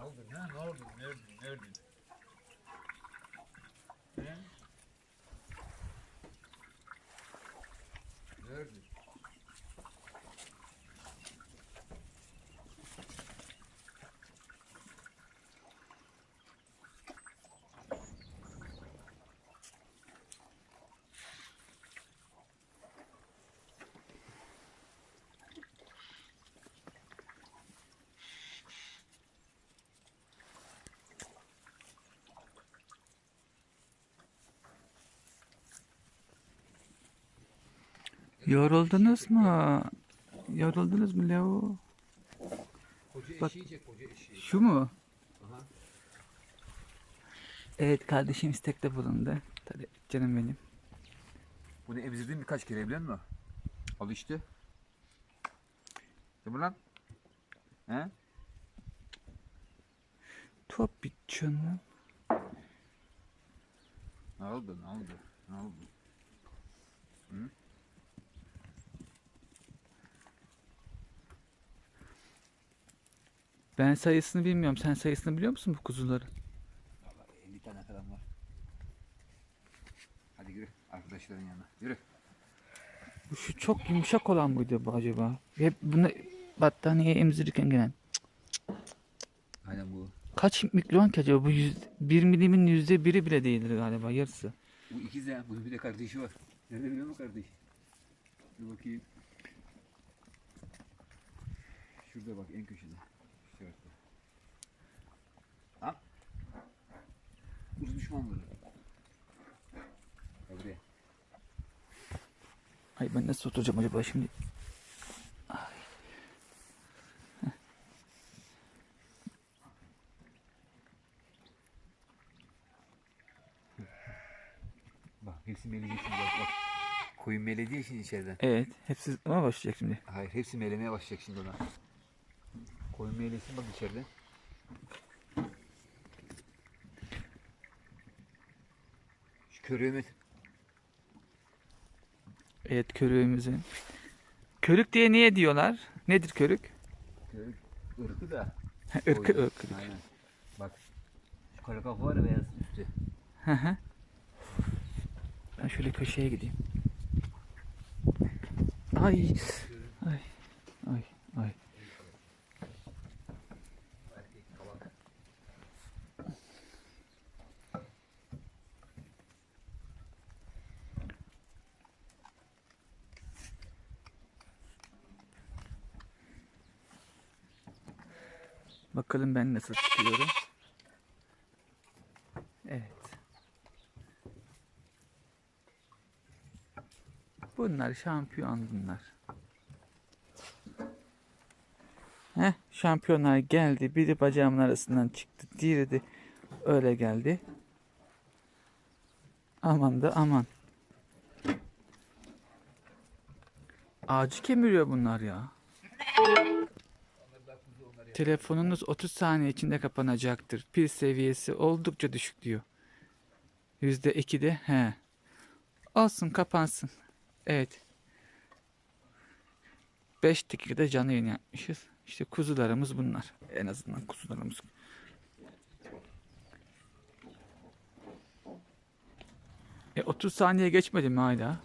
ಹೌದು ನಾನು ಹೌದು ಹೇಳಿದ್ವಿ ಹೇಳಿದ್ದೆ ಹೇಳಿದ್ವಿ Yoruldunuz mu? Yoruldunuz mu Leo? Koca Bak. eşeği çek koca eşeği. Şu mu? Aha. Evet kardeşim istekte bulundu. Tabii canım benim. Bunu emzirdim birkaç kere biliyor musun? Al işte. Değil mi lan? He? Tabii canım. Ne oldu? Ne oldu? Ne oldu? Ben sayısını bilmiyorum. Sen sayısını biliyor musun bu kuzuların? Vallahi 50 tane falan var. Hadi yürü arkadaşların yanına. Yürü. Bu Şu çok yumuşak olan mıydı bu acaba? Hep bunu battaniye emzirirken gelen. Aynen bu. Kaç mikron ki acaba? Bu yüz, bir milimin yüzde biri bile değildir galiba yarısı. Bu ikiz ya. Bunun bir de kardeşi var. Nerede biliyor musun kardeş? Dur bakayım. Şurada bak en köşede. Şu tarafta. Al. Uz düşman burada. Gel buraya. Ay ben nasıl oturacağım acaba şimdi? Bak hepsi meleyecek şimdi bak bak. Koyun meledi ya şimdi içeriden. Evet. Hepsi ama başlayacak şimdi. Hayır hepsi melemeye başlayacak şimdi ona. Koyun meylesin bak içeride. Şu körüğümü Evet körüğümüzün. Körük diye niye diyorlar? Nedir körük? körük ırkı da. Irkı ırkı. Aynen. Bak. Şu kara kafa var ya beyaz üstü. Hı hı. Ben şöyle köşeye gideyim. Ay. Bakalım ben nasıl çıkıyorum. Evet. Bunlar şampiyon bunlar. Heh, şampiyonlar geldi. Biri bacağımın arasından çıktı. Diğeri de öyle geldi. Aman da aman. Ağacı kemiriyor bunlar ya. Telefonunuz 30 saniye içinde kapanacaktır. Pil seviyesi oldukça düşük diyor. %2'de he. Olsun kapansın. Evet. 5 dakikada canlı yayın yapmışız. İşte kuzularımız bunlar. En azından kuzularımız. E 30 saniye geçmedi mi hala?